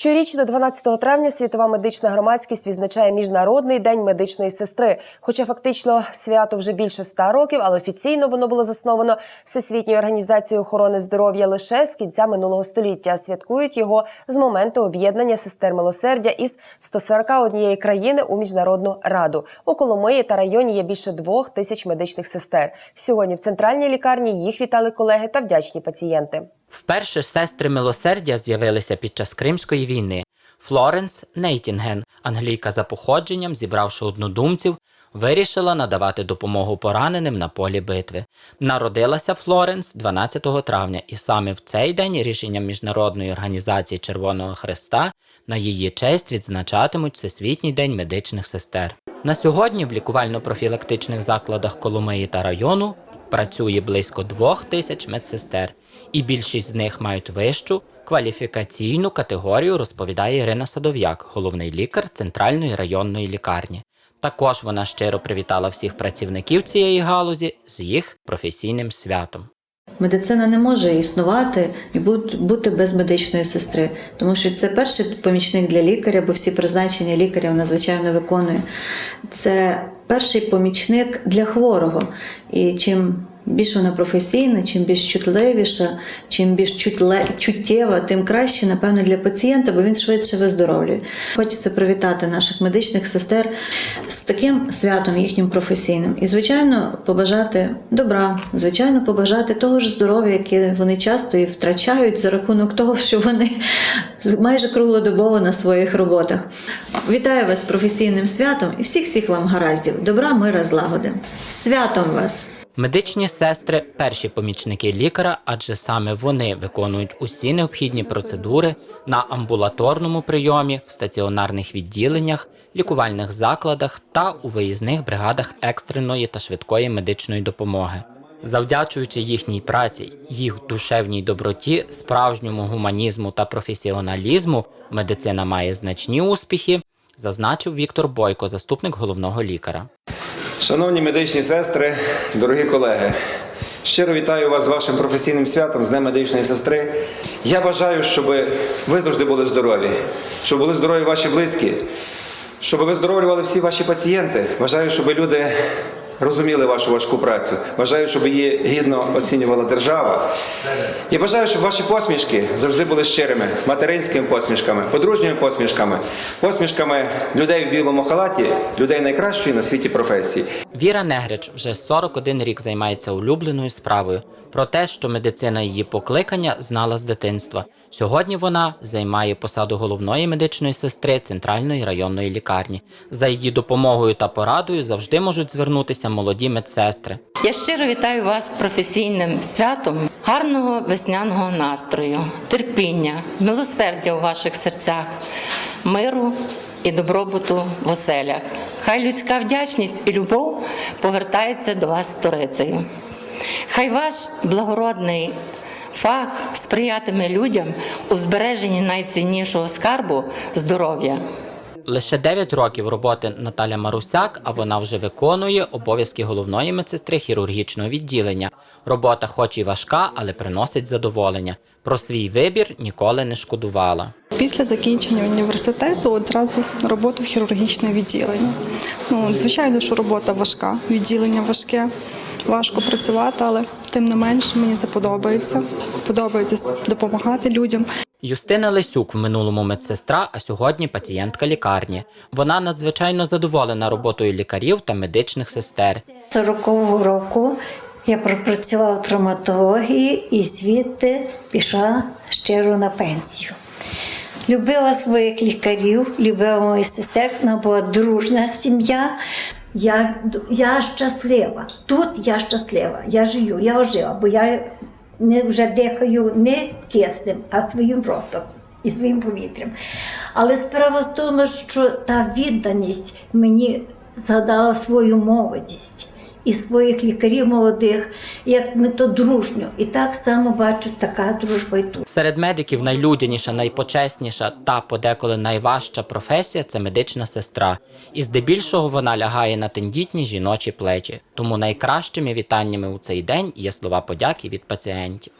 Щорічно 12 травня світова медична громадськість відзначає Міжнародний день медичної сестри. Хоча фактично свято вже більше ста років, але офіційно воно було засновано Всесвітньою організацією охорони здоров'я лише з кінця минулого століття. Святкують його з моменту об'єднання сестер милосердя із 141 країни у міжнародну раду. У Коломиї та районі є більше двох тисяч медичних сестер. Сьогодні в центральній лікарні їх вітали колеги та вдячні пацієнти. Вперше сестри милосердя з'явилися під час Кримської війни. Флоренс Нейтінген, англійка за походженням, зібравши однодумців, вирішила надавати допомогу пораненим на полі битви. Народилася Флоренс 12 травня, і саме в цей день рішенням Міжнародної організації Червоного Хреста на її честь відзначатимуть Всесвітній день медичних сестер. На сьогодні в лікувально-профілактичних закладах Коломиї та району працює близько двох тисяч медсестер, і більшість з них мають вищу кваліфікаційну категорію, розповідає Ірина Садов'як, головний лікар центральної районної лікарні. Також вона щиро привітала всіх працівників цієї галузі з їх професійним святом. Медицина не може існувати і бути без медичної сестри, тому що це перший помічник для лікаря, бо всі призначення лікаря вона звичайно виконує. Це перший помічник для хворого. І чим більш вона професійна, чим більш чутливіша, чим більш чутле, чуттєва, тим краще, напевно, для пацієнта, бо він швидше виздоровлює. Хочеться привітати наших медичних сестер з таким святом їхнім професійним. І, звичайно, побажати добра, звичайно, побажати того ж здоров'я, яке вони часто і втрачають за рахунок того, що вони майже круглодобово на своїх роботах. Вітаю вас з професійним святом і всіх всіх вам гараздів. Добра, мира, злагоди. Святом вас! Медичні сестри перші помічники лікаря, адже саме вони виконують усі необхідні процедури на амбулаторному прийомі, в стаціонарних відділеннях, лікувальних закладах та у виїзних бригадах екстреної та швидкої медичної допомоги. Завдячуючи їхній праці, їх душевній доброті, справжньому гуманізму та професіоналізму, медицина має значні успіхи, зазначив Віктор Бойко, заступник головного лікаря. Шановні медичні сестри, дорогі колеги, щиро вітаю вас з вашим професійним святом, з Днем медичної сестри. Я бажаю, щоб ви завжди були здорові, щоб були здорові ваші близькі, щоб ви здоровлювали всі ваші пацієнти. Бажаю, щоб люди розуміли вашу важку працю. Бажаю, щоб її гідно оцінювала держава. Я бажаю, щоб ваші посмішки завжди були щирими, материнськими посмішками, подружніми посмішками, посмішками людей в білому халаті, людей найкращої на світі професії. Віра Негрич вже 41 рік займається улюбленою справою. Про те, що медицина її покликання знала з дитинства. Сьогодні вона займає посаду головної медичної сестри центральної районної лікарні. За її допомогою та порадою завжди можуть звернутися молоді медсестри. Я щиро вітаю вас з професійним святом, гарного весняного настрою, терпіння, милосердя у ваших серцях, миру і добробуту в оселях. Хай людська вдячність і любов повертається до вас сторицею. Хай ваш благородний фах сприятиме людям у збереженні найціннішого скарбу здоров'я. Лише 9 років роботи Наталя Марусяк, а вона вже виконує обов'язки головної медсестри хірургічного відділення. Робота, хоч і важка, але приносить задоволення. Про свій вибір ніколи не шкодувала. Після закінчення університету одразу роботу в хірургічне відділення. Ну, звичайно, що робота важка, відділення важке, важко працювати, але тим не менше мені це подобається. Подобається допомагати людям. Юстина Лисюк в минулому медсестра, а сьогодні пацієнтка лікарні. Вона надзвичайно задоволена роботою лікарів та медичних сестер. 40-го року я пропрацювала в травматології і звідти пішла щиро на пенсію. Любила своїх лікарів, любила моїх сестер, вона була дружна сім'я. Я, я щаслива. Тут я щаслива. Я живу, я ожила, бо я не вже дихаю не киснем, а своїм ротом і своїм повітрям. Але справа в тому, що та відданість мені згадала свою молодість і своїх лікарів молодих, як ми то дружньо. І так само бачу, така дружба й тут. Серед медиків найлюдяніша, найпочесніша та подеколи найважча професія це медична сестра. І здебільшого вона лягає на тендітні жіночі плечі. Тому найкращими вітаннями у цей день є слова подяки від пацієнтів.